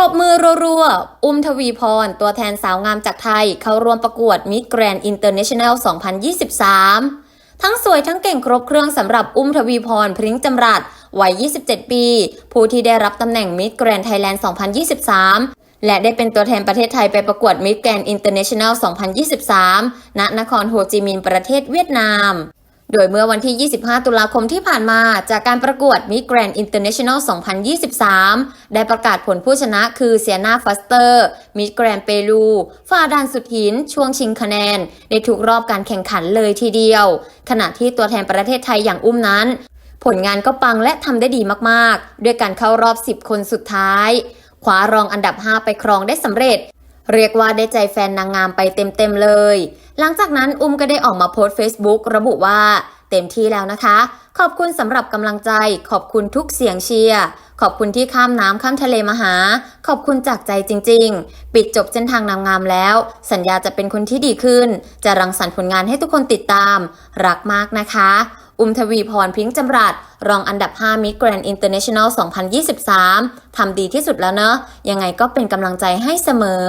กบมือรัวๆ อุ้มทวีพร ตัวแทนสาวงามจากไทย เข้าร่วมประกวด Miss Grand International 2023 ทั้งสวยทั้งเก่งครบเครื่องสำหรับอุ้มทวีพร พริ้งจำรัดวัย 27 ปี ผู้ที่ได้รับตำแหน่ง Miss Grand Thailand 2023 และได้เป็นตัวแทนประเทศไทยไปประกวด Miss Grand International 2023 ณ นครโฮจิมินห์ ประเทศเวียดนาม โดยเมื่อวันที่ 25 ตุลาคมที่ผ่านมาจากการประกวด Miss Grand International 2023 ได้ประกาศผลผู้ชนะคือเซียนาฟัสเตอร์ Miss Grand เปรูฝ่าด่านสุดหิน ช่วงชิงคะแนน ในทุกรอบการแข่งขันเลยทีเดียว ขณะที่ตัวแทนประเทศไทยอย่างอุ้มนั้น ผลงานก็ปังและทำได้ดีมากๆ ด้วยการเข้ารอบ 10 คนสุดท้ายคว้ารองอันดับ 5 ไปครองได้สำเร็จเรียกว่าได้ใจแฟนนางงามไปเต็มๆเลย หลังจากนั้นอุ้มก็ได้ออกมาโพสต์ Facebook ระบุว่า เต็มที่แล้วนะคะ ขอบคุณสำหรับกำลังใจ ขอบคุณทุกเสียงเชียร์ขอบคุณที่ข้ามน้ำข้ามทะเลมาหา ขอบคุณจากใจจริง ๆ ปิดจบเส้นทางนางงามแล้ว สัญญาจะเป็นคนที่ดีขึ้น จะรังสรรค์ผลงานให้ทุกคนติดตาม รักมากนะคะ อุ้มทวีพรพิงค์จำรัด รองอันดับ5 Miss Grand International 2023 ทำดีที่สุดแล้วเนอะ ยังไงก็เป็นกำลังใจให้เสมอ